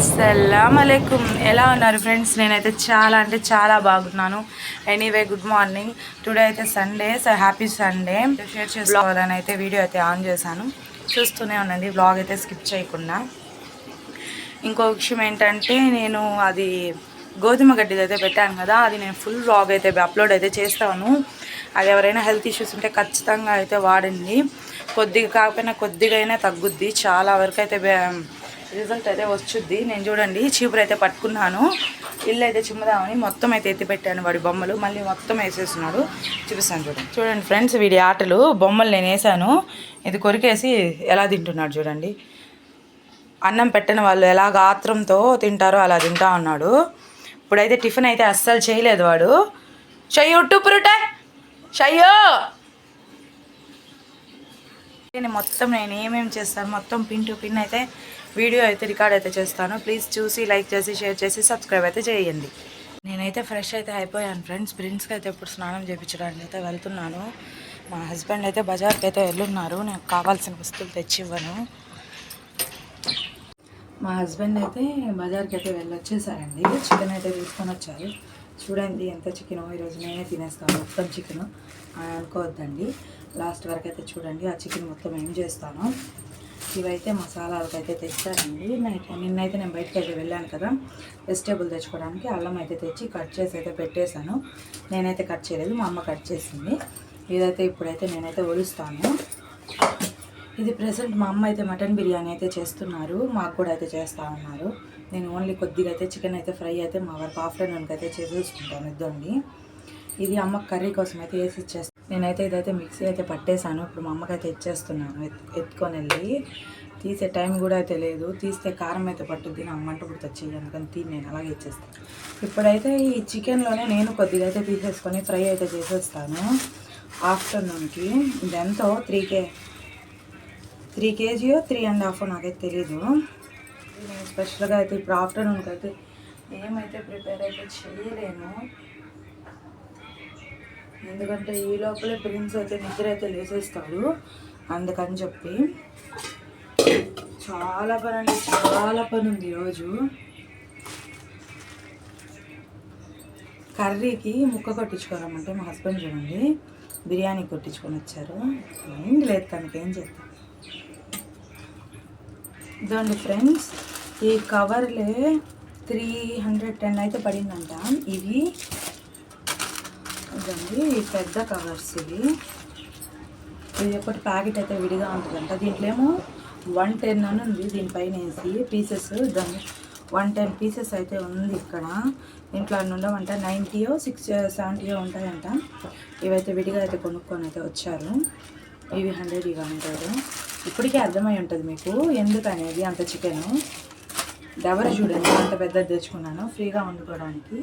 అస్సలం అలైకుమ్ ఎలా ఉన్నారు ఫ్రెండ్స్? నేనైతే చాలా అంటే చాలా బాగున్నాను. Anyway good morning. టుడే అయితే Sunday so happy Sunday. Share చేసుకోవాలని అయితే వీడియో అయితే ఆన్ చేశాను. చూస్తూనే ఉండండి బ్లాగ్ అయితే స్కిప్ చేయకుండా. ఇంకో విషయం ఏంటంటే నేను అది గోధుమ గడ్డిది అయితే పెట్టాను కదా అది నేను ఫుల్ వ్లాగ్ అయితే అప్లోడ్ అయితే చేస్తాను. అది ఎవరైనా హెల్త్ ఇష్యూస్ ఉంటే ఖచ్చితంగా అయితే వాడండి. కొద్దిగా కాకపోయినా కొద్దిగా అయినా తగ్గుద్ది. చాలా వరకు అయితే రిజల్ట్ అయితే వచ్చుద్ది నేను చూడండి చీపురు అయితే పట్టుకున్నాను. ఇల్లు అయితే చిమ్మదామని మొత్తం అయితే ఎత్తి పెట్టాను వాడి బొమ్మలు. మళ్ళీ మొత్తం వేసేస్తున్నాడు. చూపిస్తాను చూడండి. చూడండి ఫ్రెండ్స్ వీడి ఆటలు బొమ్మలు నేను వేసాను. ఇది కొరికేసి ఎలా తింటున్నాడు చూడండి. అన్నం పెట్టని వాళ్ళు ఎలా గాత్రంతో తింటారో అలా తింటా ఉన్నాడు. ఇప్పుడైతే టిఫిన్ అయితే అస్సలు చేయలేదు వాడు. షయ్యో ఉట్టుపురుటే చెయ్యో నేను మొత్తం నేను ఏమేమి చేస్తాను? మొత్తం పిన్ టు పిన్ అయితే వీడియో అయితే రికార్డ్ అయితే చేస్తాను. ప్లీజ్ చూసి లైక్ చేసి షేర్ చేసి సబ్స్క్రైబ్ అయితే చేయండి. నేనైతే ఫ్రెష్ అయితే అయిపోయాను ఫ్రెండ్స్. ప్రిన్స్కి అయితే ఇప్పుడు స్నానం చేయించడానికి అయితే వెళ్తున్నాను. మా హస్బెండ్ అయితే బజార్కి అయితే వెళ్ళున్నారు. నాకు కావాల్సిన వస్తువులు తెచ్చి ఇవ్వను మా హస్బెండ్ అయితే బజార్కి అయితే వెళ్ళొచ్చేసారండి. చికెన్ అయితే తీసుకొని వచ్చారు. చూడండి ఎంత చికెన్. ఈరోజు నేనే తినేస్తాను. మొత్తం చికెన్. అనుకోవద్దండి. లాస్ట్ వరకు అయితే చూడండి. ఆ చికెన్ మొత్తం ఏం చేస్తాను. ఇవైతే మసాలాలకు అయితే తెచ్చారండి. నైట్ నిన్నైతే నేను బయటకు అయితే వెళ్ళాను కదా వెజిటేబుల్ తెచ్చుకోవడానికి అల్లం అయితే తెచ్చి కట్ చేసి అయితే పెట్టేశాను. నేనైతే కట్ చేయలేదు మా అమ్మ కట్ చేసింది. ఇదైతే ఇప్పుడైతే నేనైతే ఒలుస్తాను. ఇది ప్రెసెంట్ మా అమ్మ అయితే మటన్ బిర్యానీ అయితే చేస్తున్నారు మాకు కూడా అయితే చేస్తా ఉన్నారు. నేను ఓన్లీ కొద్దిగా అయితే చికెన్ అయితే ఫ్రై అయితే మా వరకు ఆఫ్టర్నూన్కి అయితే చేసేసుకుంటాను ఇద్దండి. ఇది అమ్మ కర్రీ కోసం అయితే వేసి ఇచ్చేస్తాను నేనైతే ఇదైతే మిక్సీ అయితే పట్టేశాను. ఇప్పుడు మా అమ్మకైతే ఇచ్చేస్తున్నాను. ఎత్తుకొని వెళ్ళి తీసే టైం కూడా అయితే లేదు. తీస్తే కారం అయితే పట్టుద్ది. నా మంట పుడితే తెచ్చి అందుకని తిని నేను అలాగే ఇచ్చేస్తాను. ఇప్పుడైతే ఈ చికెన్లోనే నేను కొద్దిగా అయితే తీసేసుకొని ఫ్రై అయితే చేసేస్తాను. ఆఫ్టర్నూన్కి ఇదెంతో? త్రీ కే త్రీ కేజీయో త్రీ అండ్ హాఫ్ నాకైతే తెలీదు. నేను స్పెషల్గా అయితే ఇప్పుడు ఆఫ్టర్నూన్కి అయితే ఏమైతే ప్రిపేర్ అయితే చేయలేను. ఎందుకంటే ఈ లోపలే ప్రిన్స్ అయితే నిద్ర అయితే లేసేస్తాడు. అందుకని చెప్పి చాలా పని అంటే చాలా పని ఉంది ఈరోజు కర్రీకి ముక్క కొట్టించుకోవాలంటే మా హస్బెండ్ చూడండి బిర్యానీ కొట్టించుకొని వచ్చారు. ఏం లేదు తనకి ఏం చేస్తాం ఇదండి ఫ్రెండ్స్ ఈ కవర్లే త్రీ హండ్రెడ్ టెన్ అయితే పడిందంట. ఇవి ఉంటుందండి పెద్ద కవర్స్ ఇవి. ఇది ఒకటి ప్యాకెట్ అయితే విడిగా ఉంటుందంట. దీంట్లో ఏమో వన్ టెన్ అని ఉంది. దీనిపైన వేసి పీసెస్ దాని వన్ టెన్ పీసెస్ అయితే ఉంది ఇక్కడ. దీంట్లో అన్ని ఉండవంట. నైంటీయో సిక్స్ సెవెంటీయో ఉంటాయంట. ఇవైతే విడిగా అయితే కొనుక్కొని అయితే వచ్చారు. ఇవి హండ్రెడ్ ఇవి ఉంటారు ఇప్పటికే అర్థమై ఉంటుంది మీకు. ఎందుకనేది అంత చికెను ఎవరు చూడండి. అంత పెద్దది తెచ్చుకున్నాను. ఫ్రీగా వండుకోవడానికి.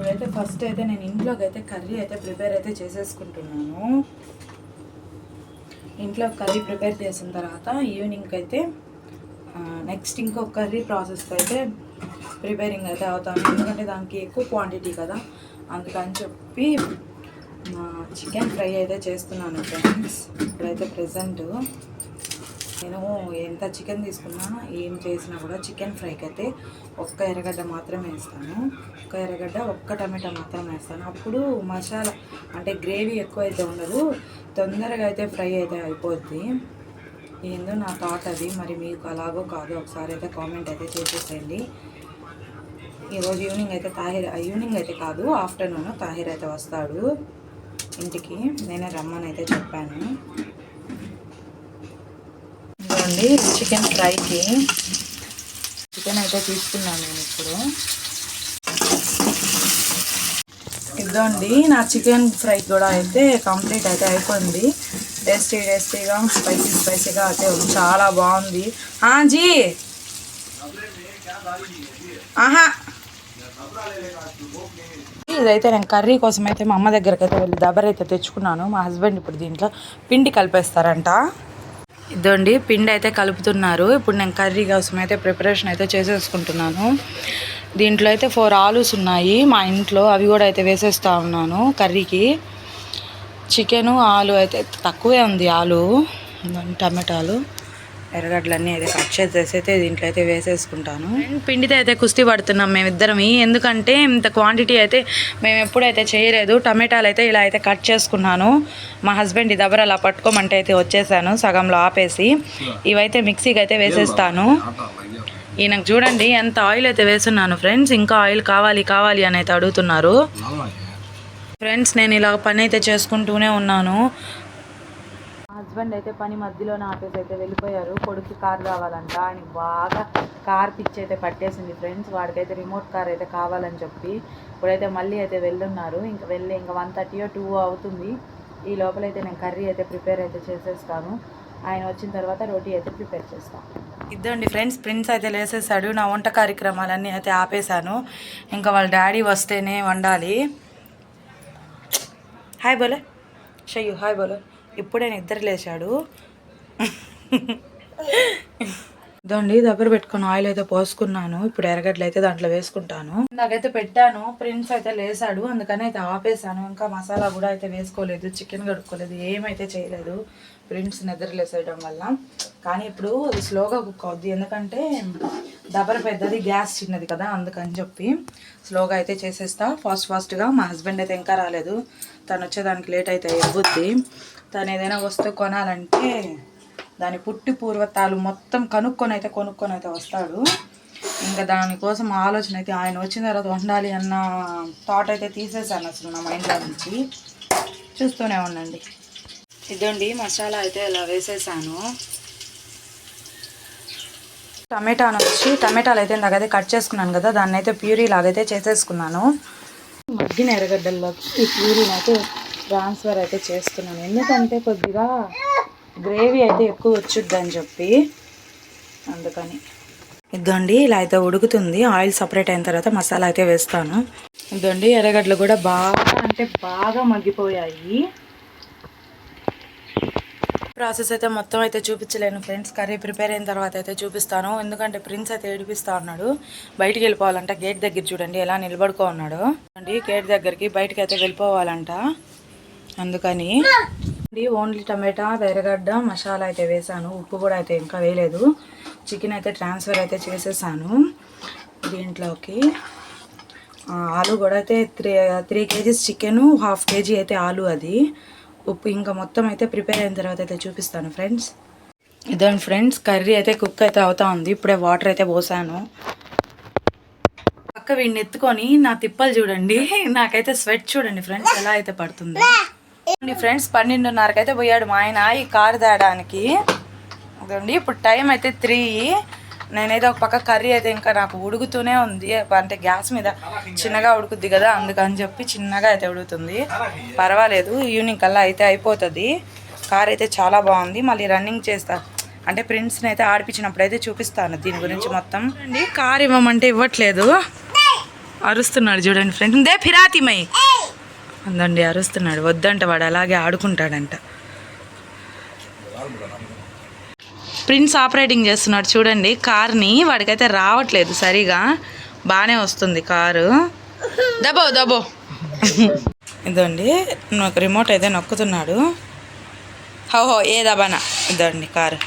ఇప్పుడైతే ఫస్ట్ అయితే నేను ఇంట్లోకి అయితే కర్రీ అయితే ప్రిపేర్ అయితే చేసేసుకుంటున్నాను. ఇంట్లో కర్రీ ప్రిపేర్ చేసిన తర్వాత ఈవినింగ్కి అయితే నెక్స్ట్ ఇంకో కర్రీ ప్రాసెస్కి అయితే ప్రిపేరింగ్ అయితే అవుతాను. ఎందుకంటే దానికి ఎక్కువ క్వాంటిటీ కదా. అందుకని చెప్పి చికెన్ ఫ్రై అయితే చేస్తున్నాను ఫ్రెండ్స్ ఇప్పుడైతే ప్రజెంట్ నేను ఎంత చికెన్ తీసుకున్నా ఏం చేసినా కూడా చికెన్ ఫ్రైకి అయితే ఒక్క ఎర్రగడ్డ మాత్రమే వేస్తాను. ఒక్క ఎర్రగడ్డ ఒక్క టమాటా మాత్రం వేస్తాను. అప్పుడు మసాలా అంటే గ్రేవీ ఎక్కువ అయితే ఉండదు. తొందరగా అయితే ఫ్రై అయితే అయిపోద్ది. ఏందో నా థాట్ అది. మరి మీకు అలాగో కాదు ఒకసారి అయితే కామెంట్ అయితే చేసేసేయండి. ఈరోజు ఈవినింగ్ అయితే తాహిర్ ఈవినింగ్ అయితే కాదు ఆఫ్టర్నూన్ తాహిర్ అయితే వస్తాడు ఇంటికి. నేనే రమ్మని అయితే చెప్పాను. అండి చికెన్ ఫ్రైకి. చికెన్ అయితే తీసుకున్నాను నేను ఇప్పుడు. ఇదండి నా చికెన్ ఫ్రై కూడా అయితే కంప్లీట్ అయితే అయిపోయింది. టేస్టీ టేస్టీగా స్పైసీ స్పైసీగా అయితే చాలా బాగుంది. ఆ, జీ ఆహా! ఇదైతే నేను కర్రీ కోసం అయితే మా అమ్మ దగ్గరకైతే వెళ్ళి దబర్ అయితే తెచ్చుకున్నాను. మా హస్బెండ్ ఇప్పుడు దీంట్లో పిండి కలిపేస్తారంట. ఇదండి పిండి అయితే కలుపుతున్నారు. ఇప్పుడు నేను కర్రీ కోసం అయితే ప్రిపరేషన్ అయితే చేసేసుకుంటున్నాను. దీంట్లో అయితే ఫోర్ ఆలూస్ ఉన్నాయి. మా ఇంట్లో అవి కూడా అయితే వేసేస్తా ఉన్నాను కర్రీకి. చికెను ఆలు అయితే తక్కువే ఉంది ఆలు టమాటాలు. ఎర్రగడ్డలన్నీ అయితే కట్ చేసేసి అయితే దీంట్లో అయితే వేసేసుకుంటాను. పిండితో అయితే కుస్తీ పడుతున్నాం మేమిద్దరమి ఎందుకంటే ఇంత క్వాంటిటీ అయితే మేము ఎప్పుడైతే చేయలేదు. టమాటాలు అయితే ఇలా అయితే కట్ చేసుకున్నాను. మా హస్బెండ్ దబర అలా పట్టుకోమంటే అయితే వచ్చేసాను. సగంలో ఆపేసి ఇవైతే మిక్సీకి అయితే వేసేస్తాను. ఈయనకు చూడండి ఎంత ఆయిల్ అయితే వేస్తున్నాను ఫ్రెండ్స్. ఇంకా ఆయిల్ కావాలి కావాలి అని అయితే అడుగుతున్నారు. ఫ్రెండ్స్ నేను ఇలా పని అయితే చేసుకుంటూనే ఉన్నాను. హస్బెండ్ అయితే పని మధ్యలోనే ఆపేసి అయితే వెళ్ళిపోయారు. కొడుకు కార్ కావాలంట ఆయనకి బాగా కార్ పిచ్చి అయితే పట్టేసింది ఫ్రెండ్స్. వాడికైతే రిమోట్ కార్ అయితే కావాలని చెప్పి ఇప్పుడైతే మళ్ళీ అయితే వెళ్ళున్నారు. ఇంకా వెళ్ళి ఇంకా వన్ థర్టీ టూ అవుతుంది. ఈ లోపలైతే నేను కర్రీ అయితే ప్రిపేర్ అయితే చేసేస్తాను. ఆయన వచ్చిన తర్వాత రోటీ అయితే ప్రిపేర్ చేస్తాను. ఇద్దండి ఫ్రెండ్స్ ప్రిన్స్ అయితే లేసేసాడు. నా వంట కార్యక్రమాలన్నీ అయితే ఆపేశాను. ఇంకా వాళ్ళ డాడీ వస్తేనే వండాలి. హాయ్ బోలే. షయ్యూ హాయ్ బోలే. ఇప్పుడే నిద్ర లేచాడు. దండి దగ్గర పెట్టుకుని ఆయిల్ అయితే పోసుకున్నాను. ఇప్పుడు ఎర్రగడ్డలు అయితే దాంట్లో వేసుకుంటాను. నాకైతే పెట్టాను ప్రిన్స్ అయితే లేసాడు. అందుకని అయితే ఆపేసాను. ఇంకా మసాలా కూడా అయితే వేసుకోలేదు చికెన్ కడుక్కోలేదు ఏమైతే చేయలేదు. ప్రింట్స్ నిద్రలేసేయడం వల్ల. కానీ ఇప్పుడు అది స్లోగా కుక్ అవుద్ది. ఎందుకంటే దబర పెద్దది గ్యాస్ చిన్నది కదా అందుకని చెప్పి స్లోగా అయితే చేసేస్తా. ఫాస్ట్ ఫాస్ట్గా మా హస్బెండ్ అయితే ఇంకా రాలేదు. తను వచ్చేదానికి లేట్ అయితే ఇవ్వద్ది తను ఏదైనా వస్తువు కొనాలంటే దాని పుట్టి పూర్వతాలు మొత్తం కనుక్కొని అయితే కొనుక్కొని అయితే వస్తాడు. ఇంకా దానికోసం ఆలోచన అయితే ఆయన వచ్చిన తర్వాత ఉండాలి అన్న థాట్ అయితే తీసేసాను అసలు నా మైండ్లో నుంచి. చూస్తూనే ఉండండి. ఇదండి మసాలా అయితే ఇలా వేసేసాను. టమాటాను వచ్చి టమాటాలు అయితే ఇందాకైతే కట్ చేసుకున్నాను కదా దాన్ని అయితే ప్యూరీ లాగైతే చేసేసుకున్నాను. మగ్గిన ఎర్రగడ్డల్లోకి ఈ ప్యూరీని అయితే ట్రాన్స్ఫర్ అయితే చేస్తున్నాను. ఎందుకంటే కొద్దిగా గ్రేవీ అయితే ఎక్కువ వచ్చుద్ది అని చెప్పి అందుకని. ఇదండి ఇలా అయితే ఉడుకుతుంది. ఆయిల్ సపరేట్ అయిన తర్వాత మసాలా అయితే వేస్తాను. ఇదండి ఎర్రగడ్డలు కూడా బాగా అంటే బాగా మగ్గిపోయాయి. ప్రాసెస్ అయితే మొత్తం అయితే చూపించలేను ఫ్రెండ్స్. కర్రీ ప్రిపేర్ అయిన తర్వాత అయితే చూపిస్తాను. ఎందుకంటే ప్రిన్స్ అయితే ఏడిపిస్తా ఉన్నాడు. బయటికి వెళ్ళిపోవాలంట. గేట్ దగ్గర చూడండి ఎలా నిలబడుకో ఉన్నాడు. అండి గేట్ దగ్గరికి బయటకి అయితే వెళ్ళిపోవాలంట. అందుకని ఓన్లీ టమాటా ఎర్రగడ్డ మసాలా అయితే వేసాను ఉప్పు కూడా అయితే ఇంకా వేయలేదు. చికెన్ అయితే ట్రాన్స్ఫర్ అయితే చేసేసాను దీంట్లోకి. ఆలు కూడా అయితే three three kgs chicken half kg అయితే ఆలు అది. ఉప్పు ఇంకా మొత్తం అయితే ప్రిపేర్ అయిన తర్వాత అయితే చూపిస్తాను ఫ్రెండ్స్. ఇదండి ఫ్రెండ్స్ కర్రీ అయితే కుక్ అయితే అవుతా ఉంది. ఇప్పుడే వాటర్ అయితే పోసాను. పక్క వీడిని ఎత్తుకొని నా తిప్పలు చూడండి. నాకైతే స్వెట్ చూడండి ఫ్రెండ్స్ ఎలా అయితే పడుతుంది. ఫ్రెండ్స్ పన్నెండున్నరకైతే పోయాడు మా ఆయన ఈ కారు తేడానికి. అదండి ఇప్పుడు టైం అయితే త్రీ. నేనైతే ఒక పక్క కర్రీ అయితే ఇంకా నాకు ఉడుకుతూనే ఉంది. అంటే గ్యాస్ మీద చిన్నగా ఉడుకుద్ది కదా అందుకని చెప్పి చిన్నగా అయితే ఉడుకుతుంది. పర్వాలేదు ఈవినింగ్ కల్లా అయితే అయిపోతుంది. కార్ అయితే చాలా బాగుంది. మళ్ళీ రన్నింగ్ చేస్తా. అంటే ప్రింట్స్ని అయితే ఆడిపించినప్పుడు అయితే చూపిస్తాను దీని గురించి మొత్తం. అండి కార్ ఇవ్వమంటే ఇవ్వట్లేదు. అరుస్తున్నాడు చూడండి ఫ్రెండ్. దే ఫిరాతిమై అందండి అరుస్తున్నాడు. వద్దంట వాడు అలాగే ఆడుకుంటాడంట. ప్రిన్స్ ఆపరేటింగ్ చేస్తున్నాడు చూడండి. కార్ని వాడికైతే రావట్లేదు సరిగా. బాగానే వస్తుంది కారు. దబో దబో. ఇదండి నాకు రిమోట్ అయితే నొక్కుతున్నాడు. హోహో ఏ దబానా? ఇదండి కారు.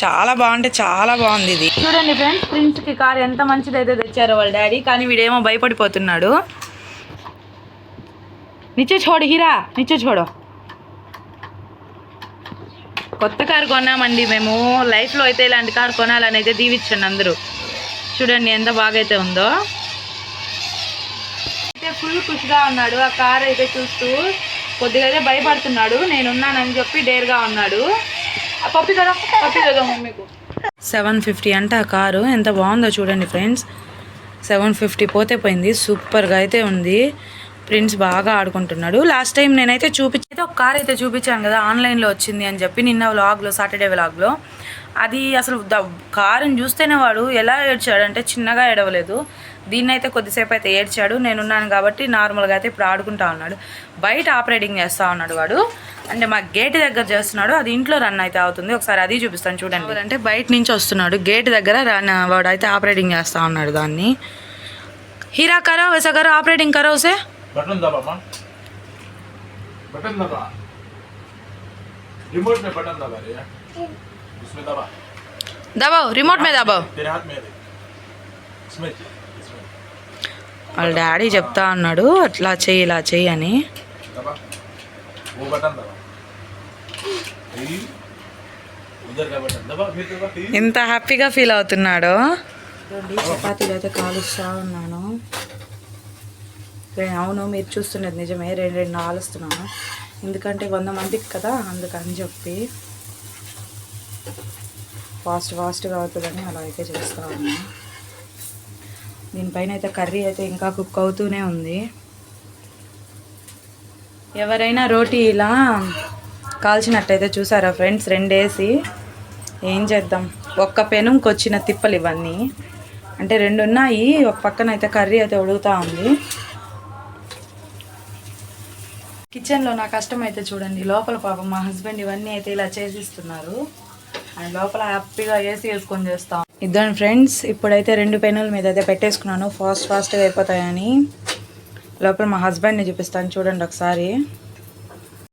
చాలా బాగుంటే చాలా బాగుంది ఇది. చూడండి ఫ్రెండ్స్ ప్రిన్స్కి కారు కార్ ఎంత మంచిది అయితే తెచ్చారో వాళ్ళ డాడీ కానీ వీడేమో భయపడిపోతున్నాడు. నిచ్చే చూడు హీరా నిచ్చే చూడు కొత్త కారు కొన్నామండి మేము. లైఫ్లో అయితే ఇలాంటి కారు కొనాలని అయితే దీవించండి అందరూ. చూడండి ఎంత బాగా అయితే ఉందో. అయితే ఫుల్ ఖుషిగా ఉన్నాడు. ఆ కార్ అయితే చూస్తూ కొద్దిగా అయితే భయపడుతున్నాడు. నేనున్నానని చెప్పి డేర్గా ఉన్నాడు. ఆ పప్పి కదా? పప్పి కదా మమ్మీకు సెవెన్ ఫిఫ్టీ అంటే ఆ కారు ఎంత బాగుందో చూడండి ఫ్రెండ్స్. సెవెన్ ఫిఫ్టీ పోతే పోయింది. సూపర్గా అయితే ఉంది. ప్రిన్స్ బాగా ఆడుకుంటున్నాడు. లాస్ట్ టైం నేనైతే చూపించైతే ఒక కార్ అయితే చూపించాను కదా ఆన్లైన్లో వచ్చింది అని చెప్పి నిన్న వ్లాగ్లో సాటర్డే వ్లాగ్లో అది అసలు కారుని చూస్తేనే వాడు ఎలా ఏడ్చాడు అంటే చిన్నగా ఏడవలేదు. దీన్ని అయితే కొద్దిసేపు అయితే ఏడ్చాడు. నేనున్నాను కాబట్టి నార్మల్గా అయితే ఇప్పుడు ఆడుకుంటా ఉన్నాడు. బయట ఆపరేటింగ్ చేస్తూ ఉన్నాడు వాడు. అంటే మా గేట్ దగ్గర చేస్తున్నాడు. అది ఇంట్లో రన్ అయితే అవుతుంది. ఒకసారి అది చూపిస్తాను చూడండి. అంటే బయట నుంచి వస్తున్నాడు. గేట్ దగ్గర రన్ వాడు అయితే ఆపరేటింగ్ చేస్తూ ఉన్నాడు దాన్ని. హీరా కరో వैसा కరో ఆపరేటింగ్ కరోసే उसे बटन दबा मां बटन दबा रिमोट में बटन दबा रे इसमें दबा దబావ్ రిమోట్ మీద దబావ్ तेरे हाथ में है देख इसमें इसमें వాళ్ళ డాడీ చెప్తా అన్నాడు అట్లా చెయ్యి ఇలా చెయ్యి అని दबा वो बटन दबा ई, उधर का बटन दबा फिर दबा ई। ఎంత హ్యాపీగా ఫీల్ అవుతున్నాడో చపాతీలు అయితే కాలుస్తా ఉన్నాను రే- అవును మీరు చూస్తున్నది నిజమే. రెండు రెండు కాలుస్తున్నాను ఎందుకంటే వంద మందికి కదా అందుకని చెప్పి ఫాస్ట్ ఫాస్ట్గా అవుతుందని అలా అయితే చేస్తా ఉన్నాను దీనిపైన అయితే కర్రీ అయితే ఇంకా కుక్ అవుతూనే ఉంది. ఎవరైనా రోటీ ఇలా కాల్చినట్టయితే చూసారా ఫ్రెండ్స్? రెండేసి ఏం చేద్దాం? ఒక్క పెనుంకి వచ్చిన తిప్పలు ఇవన్నీ. అంటే రెండు ఉన్నాయి ఒక పక్కన అయితే కర్రీ అయితే ఉడుగుతూ ఉంది. కిచెన్లో నా కష్టం అయితే చూడండి లోపల పాపం మా హస్బెండ్ ఇవన్నీ అయితే ఇలా చేసిస్తున్నారు. అండ్ లోపల హ్యాపీగా ఏసీ వేసుకొని చేస్తాం. ఇద్దరు ఫ్రెండ్స్ ఇప్పుడైతే రెండు పెనుల మీద అయితే పెట్టేసుకున్నాను. ఫాస్ట్ ఫాస్ట్గా అయిపోతాయని. లోపల మా హస్బెండ్ని చూపిస్తాను చూడండి ఒకసారి.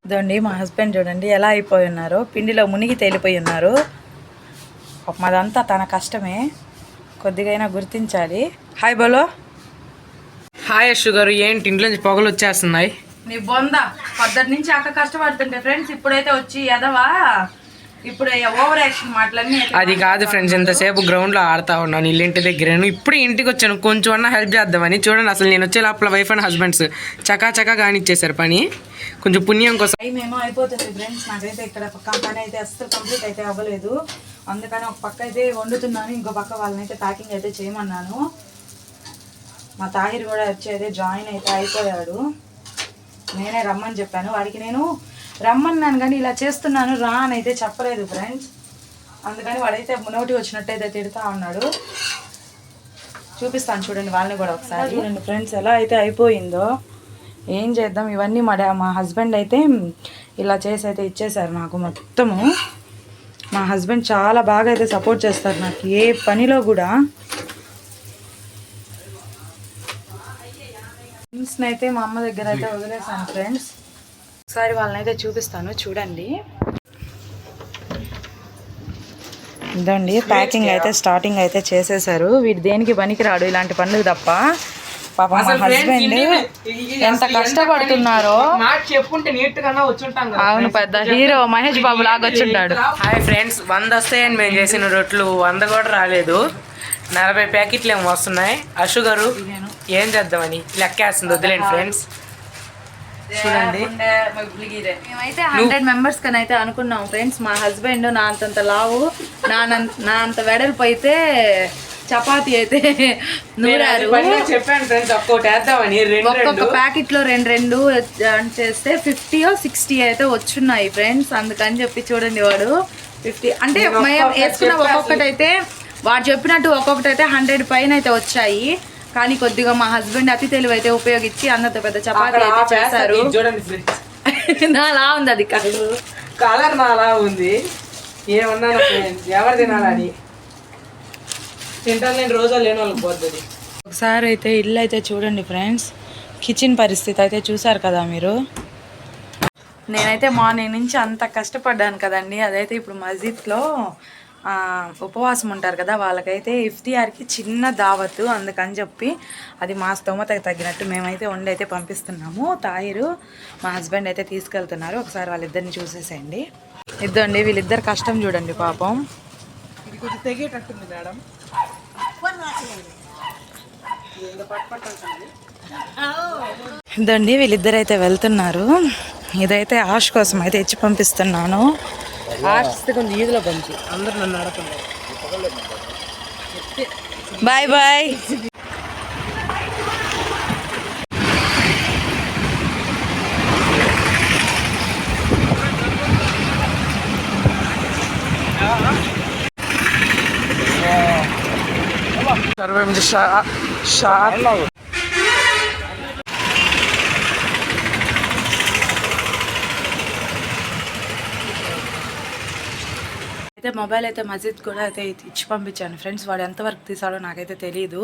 ఇదండి మా హస్బెండ్ చూడండి ఎలా అయిపోయి ఉన్నారు. పిండిలో మునిగి తేలిపోయి ఉన్నారు. మాదంతా తన కష్టమే. కొద్దిగైనా గుర్తించాలి. హాయ్ బలో. హాయ్ షుగర్ ఏంటి ఇంట్లో నుంచి పొగలు వచ్చేస్తున్నాయి? నీ బొంద పొద్దుటి నుంచి అక్క కష్టపడుతుంటే ఫ్రెండ్స్ ఇప్పుడైతే వచ్చి ఎదవా ఇప్పుడు ఓవర్ యాక్షన్ మాటలన్నీ అది కాదు ఫ్రెండ్స్ ఇంతసేపు గ్రౌండ్లో ఆడుతా ఉన్నాను ఇల్లింటి దగ్గర ఇప్పుడు ఇంటికి వచ్చాను కొంచెం అన్నా హెల్ప్ చేద్దామని. చూడండి అసలు నేను వచ్చే లోపల వైఫ్ అండ్ హస్బెండ్స్ చకా చకా కానిచ్చేసారు పని. కొంచెం పుణ్యం కోసం. టైం ఏమో అయిపోతుంది ఫ్రెండ్స్ నాకైతే ఇక్కడ పక్క పని అయితే అస్సలు కంప్లీట్ అయితే అవ్వలేదు. అందుకని ఒక పక్క అయితే వండుతున్నాను ఇంకో పక్క వాళ్ళనైతే ప్యాకింగ్ అయితే చేయమన్నాను. మా తాహిర్ కూడా వచ్చి అయితే జాయిన్ అయితే అయిపోయాడు. నేనే రమ్మని చెప్పాను. వాడికి నేను రమ్మన్నాను కానీ ఇలా చేస్తున్నాను రా అని అయితే చెప్పలేదు ఫ్రెండ్స్ అందుకని వాడైతే నోటి వచ్చినట్టయితే తిడతా ఉన్నాడు. చూపిస్తాను చూడండి వాళ్ళని కూడా ఒకసారి. చూడండి ఫ్రెండ్స్ ఎలా అయితే అయిపోయిందో ఏం చేద్దాం? ఇవన్నీ మా మా హస్బెండ్ అయితే ఇలా చేసి అయితే ఇచ్చేశారు నాకు మొత్తము. మా హస్బెండ్ చాలా బాగా అయితే సపోర్ట్ చేస్తారు నాకు. ఏ పనిలో కూడా ఫ్రెండ్స్ని అయితే మా అమ్మ దగ్గర అయితే వదిలేసాను ఫ్రెండ్స్ ఒకసారి వాళ్ళని అయితే చూపిస్తాను చూడండి. ఇదండి ప్యాకింగ్ అయితే స్టార్టింగ్ అయితే చేసేసారు వీడు దేనికి పనికిరాడు ఇలాంటి పనులు తప్ప? పాప మా హస్బెండ్ ఎంత కష్టపడుతున్నారో? చెప్పుంటే నీట్గా వచ్చుంటాం కదా అవును పెద్ద హీరో మహేష్ బాబు లాగా వచ్చుంటాడు. హాయ్ ఫ్రెండ్స్ వంద వస్తాయని మేము చేసిన రొట్లు వంద కూడా రాలేదు. నలభై ప్యాకెట్లు ఏమో వస్తున్నాయి అషుగరు ఏం చేద్దామని? లెక్కేస్తుంది వదిలేండి ఫ్రెండ్స్ చూడండి. మేమైతే హండ్రెడ్ మెంబర్స్ కని అయితే అనుకున్నాం ఫ్రెండ్స్ మా హస్బెండ్ నా అంతంత లావు నా నం- అంత వెడల్పు అయితే చపాతి అయితే నూరారు. చెప్పాను ఫ్రెండ్స్ వేద్దామని రెండు ఒక్కొక్క ప్యాకెట్లో రెండు రెండు చేస్తే ఫిఫ్టీ సిక్స్టీ అయితే వచ్చున్నాయి ఫ్రెండ్స్ అందుకని చెప్పి చూడండి వాడు. ఫిఫ్టీ అంటే మేము వేసుకున్న ఒక్కొక్కటి అయితే వాడు చెప్పినట్టు ఒక్కొక్కటి అయితే హండ్రెడ్ పైన అయితే వచ్చాయి. కానీ కొద్దిగా మా హస్బెండ్ అతి తెలివి అయితే ఉపయోగించి అంత పెద్ద చపాతీ అయితే చేశారు. చూడండి నాలా ఉంది అది కలర్ కలర్ నాలా ఉంది. ఫ్రెండ్స్ ఎవరు తినాలని తింటాను నేను రోజు లేని వాళ్ళకి పోతుంది ఒకసారి అయితే ఇల్లు అయితే చూడండి ఫ్రెండ్స్. కిచెన్ పరిస్థితి అయితే చూసారు కదా మీరు? నేనైతే మార్నింగ్ నుంచి అంత కష్టపడ్డాను కదండి. అదైతే ఇప్పుడు మస్జిద్లో ఉపవాసం ఉంటారు కదా వాళ్ళకైతే ఇఫ్తియార్కి చిన్న దావత్తు అందుకని చెప్పి అది మా స్తోమతకి తగ్గినట్టు మేమైతే వండి అయితే పంపిస్తున్నాము. తాయిరు మా హస్బెండ్ అయితే తీసుకెళ్తున్నారు. ఒకసారి వాళ్ళిద్దరిని చూసేసేయండి. ఇద్దండి వీళ్ళిద్దరు కష్టం చూడండి పాపం. తెగేటట్టుంది మేడం. ఇదండి వీళ్ళిద్దరు అయితే వెళ్తున్నారు. ఇదైతే ఆష్ కోసం అయితే ఇచ్చి పంపిస్తున్నాను. ఆశిస్తే కొంచెం ఈదులో పంచి అందరూ నన్ను అడగండి బాయ్ బాయ్ సర్వే షా షాట్ అయితే మొబైల్ అయితే మస్జిద్ కూడా అయితే ఇచ్చి పంపించాను. ఫ్రెండ్స్ వాడు ఎంతవరకు తీసాడో నాకైతే తెలియదు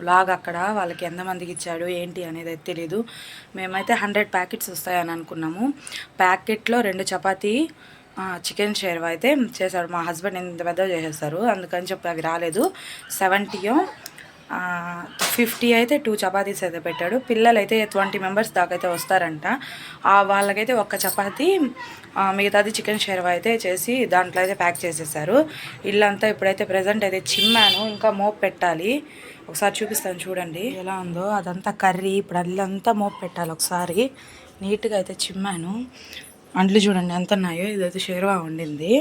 వ్లాగ్ అక్కడ వాళ్ళకి ఎంతమందికి ఇచ్చాడు ఏంటి అనేది అయితే తెలియదు మేమైతే హండ్రెడ్ ప్యాకెట్స్ వస్తాయని అనుకున్నాము. ప్యాకెట్లో రెండు చపాతీ చికెన్ షేర్వా అయితే చేశాడు. మా హస్బెండ్ ఇంత పెద్ద చేసేస్తారు. అందుకని చెప్పి అవి రాలేదు. సెవెంటీయో ఫిఫ్టీ అయితే టూ చపాతీస్ అయితే పెట్టాడు. పిల్లలు అయితే ట్వంటీ మెంబర్స్ దాకా అయితే వస్తారంట వాళ్ళకైతే ఒక్క చపాతీ మిగతాది చికెన్ షెర్వా అయితే చేసి దాంట్లో అయితే ప్యాక్ చేసేసారు. ఇల్లంతా ఇప్పుడైతే ప్రజెంట్ అయితే చిమ్మాను ఇంకా మోప్ పెట్టాలి. ఒకసారి చూపిస్తాను చూడండి. ఎలా ఉందో అదంతా కర్రీ ఇప్పుడు అల్లంతా మోపు పెట్టాలి ఒకసారి. నీట్గా అయితే చిమ్మాను. అంట్లు చూడండి ఎంత ఉన్నాయో ఇదైతే షేర్వా వండింది.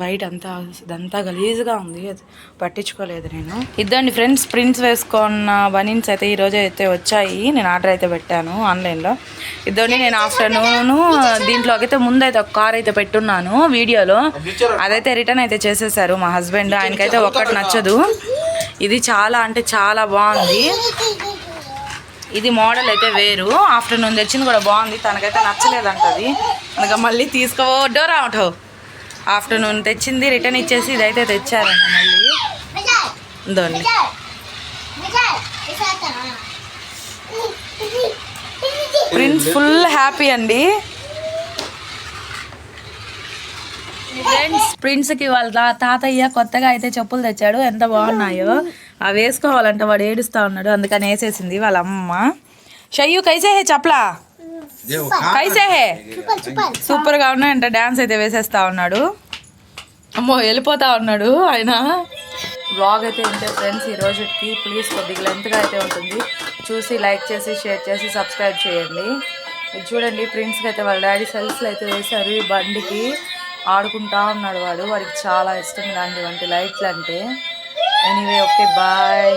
బయట అంతా అదంతా గలీజ్గా ఉంది. అది పట్టించుకోలేదు నేను. ఇద్దండి ఫ్రెండ్స్ ప్రింట్స్ వేసుకున్న బనీన్స్ అయితే ఈరోజు అయితే వచ్చాయి. నేను ఆర్డర్ అయితే పెట్టాను ఆన్లైన్లో. ఇద్దండి నేను ఆఫ్టర్నూన్ దీంట్లోకి అయితే ముందైతే ఒక కార్ అయితే పెట్టున్నాను వీడియోలో. అదైతే రిటర్న్ అయితే చేసేసారు మా హస్బెండ్. ఆయనకైతే ఒక్కటి నచ్చదు. ఇది చాలా అంటే చాలా బాగుంది. ఇది మోడల్ అయితే వేరు. ఆఫ్టర్నూన్ తెచ్చింది కూడా బాగుంది. తనకైతే నచ్చలేదంటది. అందుకే మళ్ళీ తీసుకోవో రావటో ఆఫ్టర్నూన్ తెచ్చింది రిటర్న్ ఇచ్చేసి ఇదైతే తెచ్చారంట మళ్ళీ. ఇందోండి ప్రిన్స్ ఫుల్ హ్యాపీ అండి. ఫ్రెండ్స్ ప్రిన్స్కి వాళ్ళ తాతయ్య కొత్తగా అయితే చెప్పులు తెచ్చాడు. ఎంత బాగున్నాయో. అవి వేసుకోవాలంటే వాడు ఏడుస్తా ఉన్నాడు. అందుకని వేసేసింది వాళ్ళ అమ్మ. షయ్యు కైసే హే చప్లా. కైసే హే. సూపర్గా ఉన్నాయంట. డాన్స్ అయితే వేసేస్తా ఉన్నాడు. అమ్మో వెళ్ళిపోతా ఉన్నాడు ఆయన. బ్లాగ్ అయితే ఇంతే ఫ్రెండ్స్ ఈ రోజుకి. ప్లీజ్ కొద్దిగా లెంత్గా అయితే ఉంటుంది. చూసి లైక్ చేసి షేర్ చేసి సబ్స్క్రైబ్ చేయండి. చూడండి ప్రిన్స్కి అయితే వాళ్ళ డాడీ సెల్స్లో అయితే వేశారు ఈ బండికి. ఆడుకుంటా ఉన్నాడు వాడు. వాడికి చాలా ఇష్టం ఇలాంటివంటి లైట్లు అంటే. Anyway okay bye